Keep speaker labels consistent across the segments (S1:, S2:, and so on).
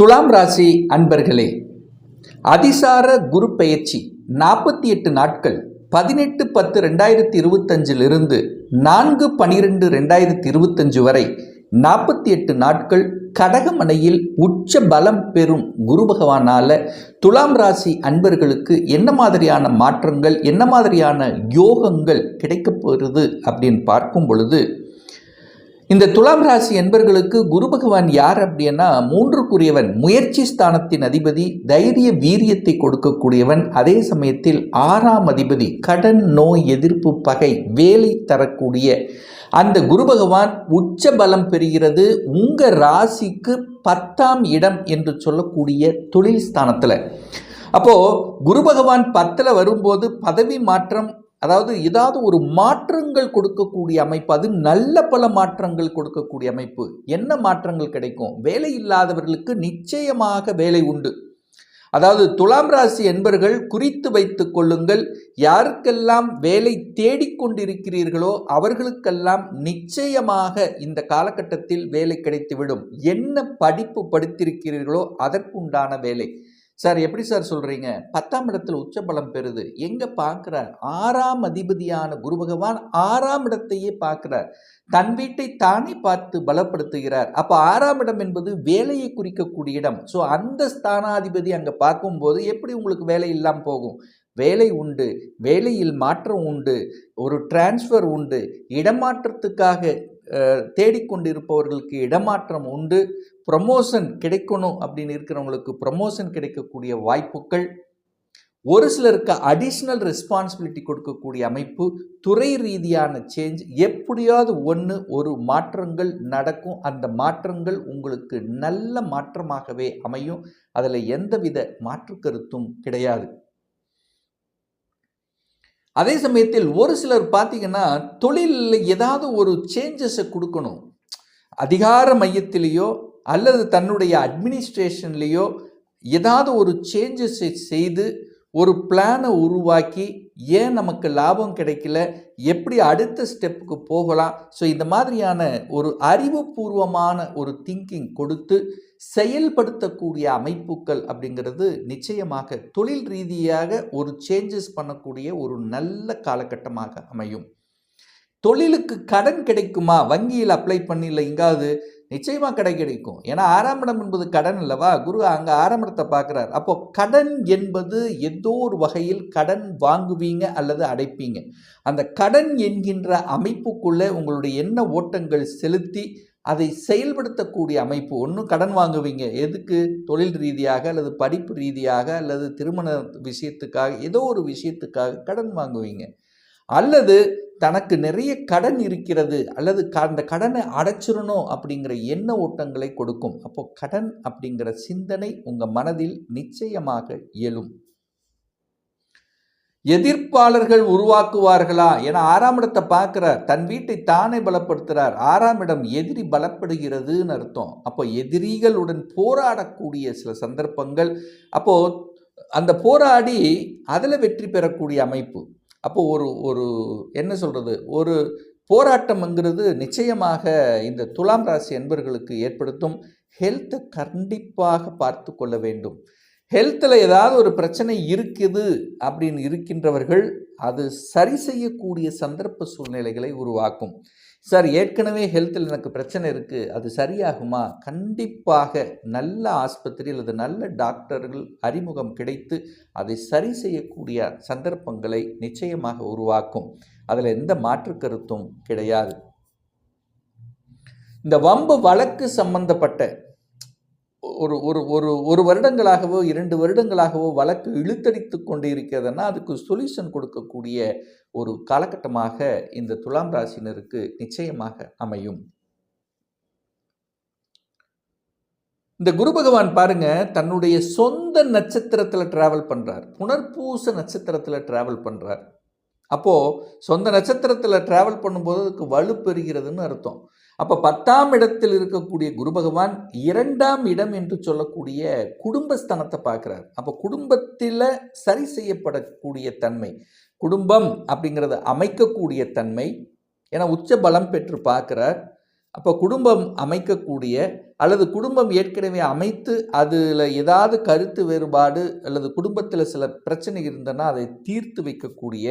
S1: துலாம் ராசி அன்பர்களே அதிசார குரு பெயர்ச்சி நாற்பத்தி எட்டு நாட்கள் பதினெட்டு பத்து ரெண்டாயிரத்தி இருபத்தஞ்சிலிருந்து நான்கு பனிரெண்டு ரெண்டாயிரத்தி இருபத்தஞ்சு வரை நாற்பத்தி எட்டு நாட்கள் கடகமனையில் உச்ச பலம் பெறும் குரு பகவானால் துலாம் ராசி அன்பர்களுக்கு என்ன மாதிரியான மாற்றங்கள் என்ன மாதிரியான யோகங்கள் கிடைக்கப் போகிறது அப்படின்னு பார்க்கும் பொழுது இந்த துலாம் ராசி என்பர்களுக்கு குரு பகவான் யார் அப்படின்னா மூன்றுக்குரியவன் முயற்சி ஸ்தானத்தின் அதிபதி தைரிய வீரியத்தை கொடுக்கக்கூடியவன். அதே சமயத்தில் ஆறாம் அதிபதி கடன் நோய் எதிர்ப்பு பகை வேலை தரக்கூடிய அந்த குரு பகவான் உச்ச பலம் பெறுகிறது. உங்க ராசிக்கு பத்தாம் இடம் என்று சொல்லக்கூடிய தொழில் ஸ்தானத்தில். அப்போ குரு பகவான் பத்தில் வரும்போது பதவி மாற்றம் அதாவது ஏதாவது ஒரு மாற்றங்கள் கொடுக்கக்கூடிய அமைப்பு அது நல்ல பல மாற்றங்கள் கொடுக்கக்கூடிய அமைப்பு. என்ன மாற்றங்கள் கிடைக்கும்? வேலை இல்லாதவர்களுக்கு நிச்சயமாக வேலை உண்டு. அதாவது துலாம் ராசி என்பர்கள் குறித்து வைத்துக் கொள்ளுங்கள் யாருக்கெல்லாம் வேலை தேடிக்கொண்டிருக்கிறீர்களோ அவர்களுக்கெல்லாம் நிச்சயமாக இந்த காலகட்டத்தில் வேலை கிடைத்துவிடும். என்ன படிப்பு படித்திருக்கிறீர்களோ அதற்குண்டான வேலை. சார் எப்படி சார் சொல்கிறீங்க பத்தாம் இடத்துல உச்சபலம் பெறுது. எங்கே பார்க்குறார்? ஆறாம் அதிபதியான குரு பகவான் ஆறாம் இடத்தையே பார்க்குறார். தன் வீட்டை தானே பார்த்து பலப்படுத்துகிறார். அப்போ ஆறாம் இடம் என்பது வேலையை குறிக்கக்கூடிய இடம். ஸோ அந்த ஸ்தானாதிபதி அங்கே பார்க்கும்போது எப்படி உங்களுக்கு வேலை இல்லாமல் போகும்? வேலை உண்டு. வேலையில் மாற்றம் உண்டு. ஒரு டிரான்ஸ்ஃபர் உண்டு. இடமாற்றத்துக்காக தேடிக்கொண்டிருப்பவர்களுக்கு இடமாற்றம் உண்டு. ப்ரமோஷன் கிடைக்கணும் அப்படின்னு இருக்கிறவங்களுக்கு ப்ரமோஷன் கிடைக்கக்கூடிய வாய்ப்புகள் ஒரு சிலருக்கு அடிஷ்னல் ரெஸ்பான்சிபிலிட்டி கொடுக்கக்கூடிய அமைப்பு துறை ரீதியான சேஞ்ச் எப்படியாவது ஒன்று ஒரு மாற்றங்கள் நடக்கும். அந்த மாற்றங்கள் உங்களுக்கு நல்ல மாற்றமாகவே அமையும். அதில் எந்தவித மாற்று கருத்தும் கிடையாது. அதே சமயத்தில் ஒரு சிலர் பார்த்தீங்கன்னா தொழிலில் ஏதாவது ஒரு சேஞ்சஸை கொடுக்கணும். அதிகார மையத்திலேயோ அல்லது தன்னுடைய அட்மினிஸ்ட்ரேஷன்லேயோ ஏதாவது ஒரு சேஞ்சஸை செய்து ஒரு பிளானை உருவாக்கி ஏன் நமக்கு லாபம் கிடைக்கல? எப்படி அடுத்த ஸ்டெப்புக்கு போகலாம்? ஸோ இந்த மாதிரியான ஒரு அறிவுபூர்வமான ஒரு திங்கிங் கொடுத்து செயல்படுத்தக்கூடிய அமைப்புகள் அப்படிங்கிறது நிச்சயமாக தொழில் ரீதியாக ஒரு சேஞ்சஸ் பண்ணக்கூடிய ஒரு நல்ல காலகட்டமாக அமையும். தொழிலுக்கு கடன் கிடைக்குமா? வங்கியில் அப்ளை பண்ணல எங்காவது நிச்சயமாக கடை கிடைக்கும். ஏன்னா ஆறாம் இடம் என்பது கடன் அல்லவா? குரு அங்கே ஆறாம் இடத்தை பார்க்குறார். அப்போ கடன் என்பது ஏதோ ஒரு வகையில் கடன் வாங்குவீங்க அல்லது அடைப்பீங்க. அந்த கடன் என்கின்ற அமைப்புக்குள்ளே உங்களுடைய எண்ண ஓட்டங்கள் செலுத்தி அதை செயல்படுத்தக்கூடிய அமைப்பு. ஒன்றும் கடன் வாங்குவீங்க. எதுக்கு? தொழில் ரீதியாக அல்லது படிப்பு ரீதியாக அல்லது திருமண விஷயத்துக்காக ஏதோ ஒரு விஷயத்துக்காக கடன் வாங்குவீங்க. அல்லது தனக்கு நிறைய கடன் இருக்கிறது அல்லது க அந்த கடனை அடைச்சிடணும் அப்படிங்கிற எண்ண ஓட்டங்களை கொடுக்கும். அப்போ கடன் அப்படிங்கிற சிந்தனை உங்கள் மனதில் நிச்சயமாக இயலும் எதிர்ப்பாளர்கள் உருவாக்குவார்களா? என ஆறாம் இடத்தை பார்க்குறார். தன் வீட்டை தானே பலப்படுத்துகிறார் ஆறாம் இடம் எதிரி பலப்படுகிறதுன்னு அர்த்தம். அப்போ எதிரிகளுடன் போராடக்கூடிய சில சந்தர்ப்பங்கள். அப்போ அந்த போராடி அதில் வெற்றி பெறக்கூடிய அமைப்பு. அப்போது ஒரு ஒரு என்ன சொல்கிறது ஒரு போராட்டம்ங்கிறது நிச்சயமாக இந்த துலாம் ராசி என்பர்களுக்கு ஏற்படுத்தும் ஹெல்த்தை கண்டிப்பாக பார்த்து கொள்ள வேண்டும். ஹெல்த்தில் ஏதாவது ஒரு பிரச்சனை இருக்குது அப்படின்னு இருக்கின்றவர்கள் அது சரி செய்யக்கூடிய சந்தர்ப்ப சூழ்நிலைகளை உருவாக்கும். சார் ஏற்கனவே ஹெல்த்தில் எனக்கு பிரச்சனை இருக்குது அது சரியாகுமா? கண்டிப்பாக நல்ல ஆஸ்பத்திரி அல்லது நல்ல டாக்டர்கள் அறிமுகம் கிடைத்து அதை சரி செய்யக்கூடிய சந்தர்ப்பங்களை நிச்சயமாக உருவாக்கும். அதில் எந்த மாற்று கருத்தும் கிடையாது. இந்த வம்பு வழக்கு சம்பந்தப்பட்ட ஒரு ஒரு ஒரு ஒரு வருடங்களாகவோ இரண்டு வருடங்களாகவோ வழக்கு இழுத்தடித்து கொண்டு இருக்கிறதுனா அதுக்கு சொல்யூஷன் கொடுக்கக்கூடிய ஒரு காலகட்டமாக இந்த துலாம் ராசினருக்கு நிச்சயமாக அமையும். இந்த குரு பகவான் பாருங்க தன்னுடைய சொந்த நட்சத்திரத்தில் டிராவல் பண்ணுறார் புனர்பூச நட்சத்திரத்தில் டிராவல் பண்ணுறார் அப்போது சொந்த நட்சத்திரத்தில் டிராவல் பண்ணும்போது அதுக்கு வலு பெறுகிறதுன்னு அர்த்தம். அப்போ பத்தாம் இடத்தில் இருக்கக்கூடிய குரு பகவான் இரண்டாம் இடம் என்று சொல்லக்கூடிய குடும்பஸ்தானத்தை பார்க்குறார். அப்போ குடும்பத்தில் சரி செய்யப்படக்கூடிய தன்மை குடும்பம் அப்படிங்கிறத அமைக்கக்கூடிய தன்மை ஏன்னா உச்ச பலம் பெற்று பார்க்குறார். அப்போ குடும்பம் அமைக்கக்கூடிய அல்லது குடும்பம் ஏற்கனவே அமைத்து அதில் ஏதாவது கருத்து வேறுபாடு அல்லது குடும்பத்தில் சில பிரச்சனை இருந்தனா அதை தீர்த்து வைக்கக்கூடிய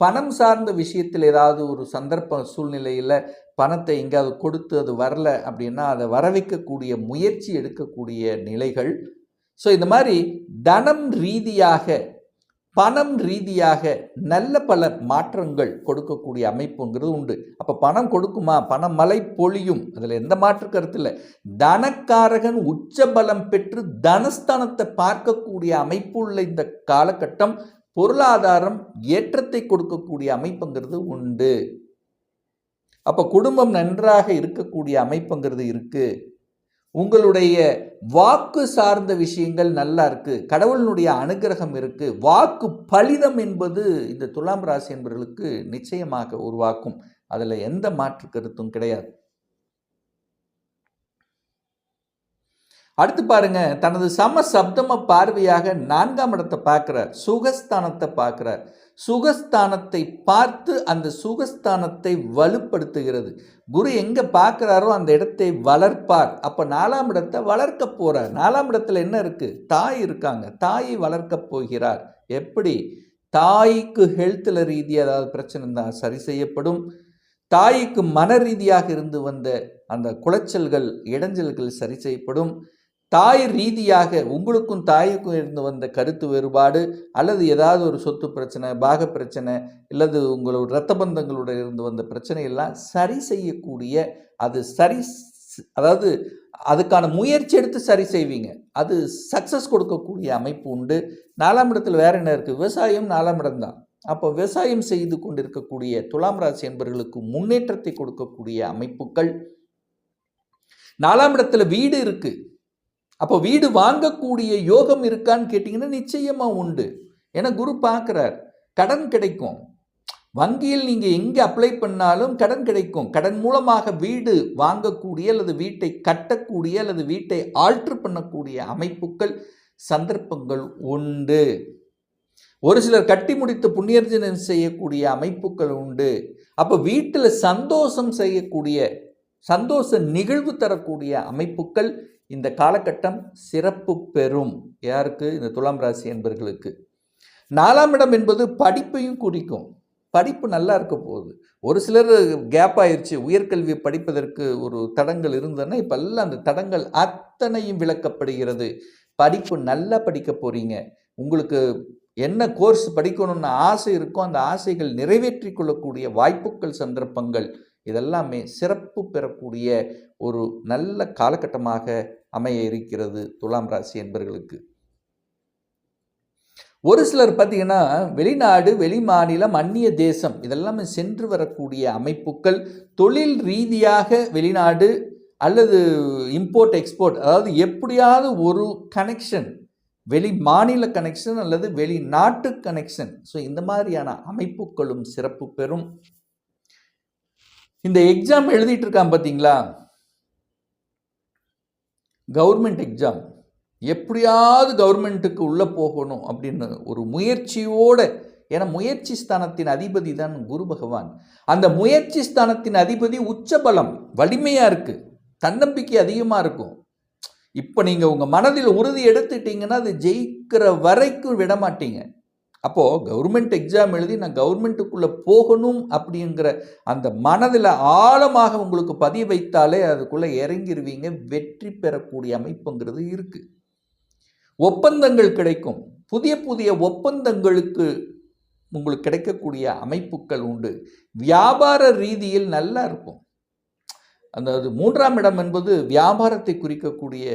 S1: பணம் சார்ந்த விஷயத்தில் ஏதாவது ஒரு சந்தர்ப்ப சூழ்நிலையில் பணத்தை எங்கேயாவது கொடுத்து அது வரல அப்படின்னா அதை வர வைக்கக்கூடிய முயற்சி எடுக்கக்கூடிய நிலைகள். ஸோ இந்த மாதிரி தனம் ரீதியாக பணம் ரீதியாக நல்ல பல மாற்றங்கள் கொடுக்கக்கூடிய அமைப்புங்கிறது உண்டு. அப்போ பணம் கொடுக்குமா? பணம் மலை பொழியும். அதில் எந்த மாற்று கருத்து இல்லை. தனக்காரகன் உச்ச பலம் பெற்று தனஸ்தானத்தை பார்க்கக்கூடிய அமைப்பு உள்ள இந்த காலகட்டம் பொருளாதாரம் ஏற்றத்தை கொடுக்கக்கூடிய அமைப்புங்கிறது உண்டு. அப்போ குடும்பம் நன்றாக இருக்கக்கூடிய அமைப்புங்கிறது இருக்குது உங்களுடைய வாக்கு சார்ந்த விஷயங்கள் நல்லா இருக்குது கடவுளினுடைய அனுகிரகம் இருக்குது வாக்கு பலிதம் என்பது இந்த துலாம் ராசி என்பவர்களுக்கு நிச்சயமாக உருவாக்கும். அதில் எந்த மாற்று கருத்தும் கிடையாது. அடுத்து பாருங்க தனது சம சப்தம பார்வையாக நான்காம் இடத்தை பார்க்குறார். சுகஸ்தானத்தை பார்க்குறார். சுகஸ்தானத்தை பார்த்து அந்த சுகஸ்தானத்தை வலுப்படுத்துகிறது. குரு எங்கே பார்க்குறாரோ அந்த இடத்தை வளர்ப்பார். அப்போ நாலாம் இடத்தை வளர்க்க போகிறார் நாலாம் இடத்துல என்ன இருக்குது தாய் இருக்காங்க. தாயை வளர்க்க போகிறார். எப்படி? தாய்க்கு ஹெல்த்தில் ரீதியாக ஏதாவது பிரச்சனை இருந்தால் சரி செய்யப்படும். தாய்க்கு மன ரீதியாக இருந்து வந்த அந்த குளைச்சல்கள் இடைஞ்சல்கள் சரி செய்யப்படும். தாய் ரீதியாக உங்களுக்கும் தாய்க்கும் இருந்து வந்த கருத்து வேறுபாடு அல்லது ஏதாவது ஒரு சொத்து பிரச்சனை பாக பிரச்சனை இல்லது உங்களோட இரத்த பந்தங்களோட இருந்து வந்த பிரச்சனையெல்லாம் சரி செய்யக்கூடிய அது சரி அதாவது அதுக்கான முயற்சி எடுத்து சரி செய்வீங்க. அது சக்ஸஸ் கொடுக்கக்கூடிய அமைப்பு உண்டு. நாலாம் இடத்தில் வேற என்ன இருக்குது விவசாயம் நாலாம் இடம் தான். அப்போ விவசாயம் செய்து கொண்டிருக்கக்கூடிய துலாம் ராசி என்பவர்களுக்கு முன்னேற்றத்தை கொடுக்கக்கூடிய அமைப்புகள். நாலாம் இடத்துல வீடு இருக்குது அப்போ வீடு வாங்கக்கூடிய யோகம் இருக்கான்னு கேட்டிங்கன்னா நிச்சயமாக உண்டு. ஏன்னா குரு பார்க்குறார் கடன் கிடைக்கும். வங்கியில் நீங்கள் எங்கே அப்ளை பண்ணாலும் கடன் கிடைக்கும். கடன் மூலமாக வீடு வாங்கக்கூடிய அல்லது வீட்டை கட்டக்கூடிய அல்லது வீட்டை ஆல்ட்ரு பண்ணக்கூடிய அமைப்புகள் சந்தர்ப்பங்கள் உண்டு. ஒரு சிலர் கட்டி முடித்து புண்ணியர்ஜனம் செய்யக்கூடிய அமைப்புகள் உண்டு. அப்போ வீட்டில் சந்தோஷம் செய்யக்கூடிய சந்தோஷ நிகழ்வு தரக்கூடிய அமைப்புகள் இந்த காலகட்டம் சிறப்பு பெறும். யாருக்கு? இந்த துலாம் ராசி என்பர்களுக்கு. நாலாம் இடம் என்பது படிப்பையும் குறிக்கும். படிப்பு நல்லா இருக்க போகுது. ஒரு சிலர் கேப் ஆயிடுச்சு உயர்கல்வி படிப்பதற்கு ஒரு தடங்கள் இருந்ததுன்னா இப்போ எல்லாம் அந்த தடங்கள் அத்தனையும் விளக்கப்படுகிறது. படிப்பு நல்லா படிக்க போகிறீங்க உங்களுக்கு என்ன கோர்ஸ் படிக்கணும்னு ஆசை இருக்கோ அந்த ஆசைகள் நிறைவேற்றி கொள்ளக்கூடிய வாய்ப்புகள் சந்தர்ப்பங்கள். இதெல்லாமே சிறப்பு பெறக்கூடிய ஒரு நல்ல காலகட்டமாக அமைய இருக்கிறது துலாம் ராசி என்பர்களுக்கு. ஒரு சிலர் பார்த்தீங்கன்னா வெளிநாடு வெளி மாநிலம் அந்நிய தேசம் இதெல்லாமே சென்று வரக்கூடிய அமைப்புகள் தொழில் ரீதியாக வெளிநாடு அல்லது இம்போர்ட் எக்ஸ்போர்ட் அதாவது எப்படியாவது ஒரு கனெக்ஷன் வெளி மாநில கனெக்ஷன் அல்லது வெளிநாட்டு கனெக்ஷன் ஸோ இந்த மாதிரியான அமைப்புகளும் சிறப்பு பெறும். இந்த எக்ஸாம் எழுதிட்டு இருக்கான் பார்த்தீங்களா கவர்மெண்ட் எக்ஸாம் எப்படியாவது கவர்மெண்ட்டுக்கு உள்ளே போகணும் அப்படின்னு ஒரு முயற்சியோடு ஏன்னா முயற்சி ஸ்தானத்தின் அதிபதி தான் குரு பகவான். அந்த முயற்சி ஸ்தானத்தின் அதிபதி உச்சபலம் வலிமையாக இருக்குது தன்னம்பிக்கை அதிகமாக இருக்கும். இப்போ நீங்கள் உங்கள் மனதில் உறுதி எடுத்துட்டீங்கன்னா அது ஜெயிக்கிற வரைக்கும் விட மாட்டீங்க அப்போது கவர்மெண்ட் எக்ஸாம் எழுதி நான் கவர்மெண்ட்டுக்குள்ளே போகணும் அப்படிங்கிற அந்த மனதில் ஆழமாக உங்களுக்கு பதிய வைத்தாலே அதுக்குள்ளே இறங்கிடுவீங்க வெற்றி பெறக்கூடிய அமைப்புங்கிறது இருக்குது ஒப்பந்தங்கள் கிடைக்கும். புதிய புதிய ஒப்பந்தங்களுக்கு உங்களுக்கு கிடைக்கக்கூடிய அமைப்புகள் உண்டு. வியாபார ரீதியில் நல்லா இருக்கும். அந்த மூன்றாம் இடம் என்பது வியாபாரத்தை குறிக்கக்கூடிய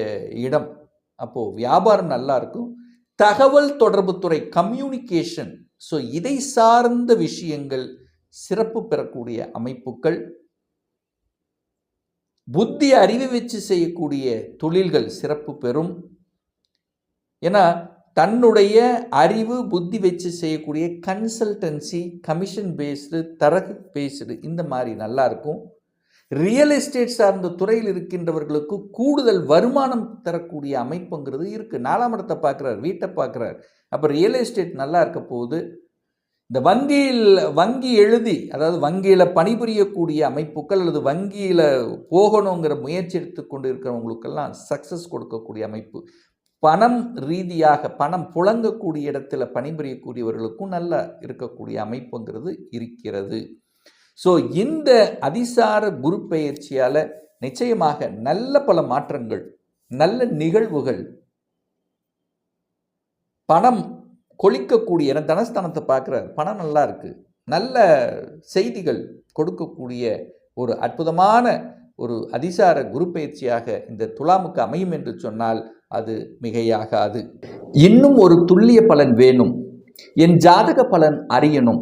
S1: இடம். அப்போது வியாபாரம் நல்லா இருக்கும். தகவல் தொடர்புத்துறை கம்யூனிகேஷன் ஸோ இதை சார்ந்த விஷயங்கள் சிறப்பு பெறக்கூடிய அமைப்புகள். புத்தி அறிவு வச்சு செய்யக்கூடிய தொழில்கள் சிறப்பு பெறும். ஏன்னா தன்னுடைய அறிவு புத்தி வச்சு செய்யக்கூடிய கன்சல்டன்சி கமிஷன் பேஸ்டு தரகு பேஸ்டு இந்த மாதிரி நல்லா இருக்கும். ரியல் எஸ்டேட் சார்ந்த துறையில் இருக்கின்றவர்களுக்கு கூடுதல் வருமானம் தரக்கூடிய அமைப்புங்கிறது இருக்குது நாலாம் இடத்தை பார்க்குறார் வீட்டை பார்க்குறார். அப்போ ரியல் எஸ்டேட் நல்லா இருக்க போகுது. இந்த வங்கியில் வங்கி எழுதி அதாவது வங்கியில் பணிபுரியக்கூடிய அமைப்புகள் அல்லது வங்கியில் போகணுங்கிற முயற்சி எடுத்துக்கொண்டு இருக்கிறவங்களுக்கெல்லாம் சக்ஸஸ் கொடுக்கக்கூடிய அமைப்பு. பணம் ரீதியாக பணம் புழங்கக்கூடிய இடத்துல பணிபுரியக்கூடியவர்களுக்கும் நல்லா இருக்கக்கூடிய அமைப்புங்கிறது இருக்கிறது. ஸோ இந்த அதிசார குரு பெயர்ச்சியால் நிச்சயமாக நல்ல பல மாற்றங்கள் நல்ல நிகழ்வுகள் பணம் கொளிக்கக்கூடிய என தனஸ்தானத்தை பார்க்குறார் பணம் நல்லா இருக்குது நல்ல செய்திகள் கொடுக்கக்கூடிய ஒரு அற்புதமான ஒரு அதிசார குரு பயிற்சியாக இந்த துலாமுக்கு அமையும் என்று சொன்னால் அது மிகையாகாது. இன்னும் ஒரு துல்லிய பலன் வேணும். என் ஜாதக பலன் அறியணும்.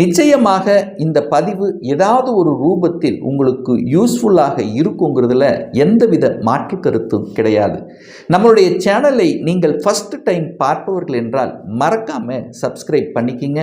S1: நிச்சயமாக இந்த பதிவு ஏதாவது ஒரு ரூபத்தில் உங்களுக்கு யூஸ்ஃபுல்லாக இருக்குங்கிறதுல எந்தவித மாற்று கருத்தும் கிடையாது. நம்மளுடைய சேனலை நீங்கள் ஃபஸ்ட் டைம் பார்ப்பவர்கள் என்றால் மறக்காமல் சப்ஸ்கிரைப் பண்ணிக்கிங்க.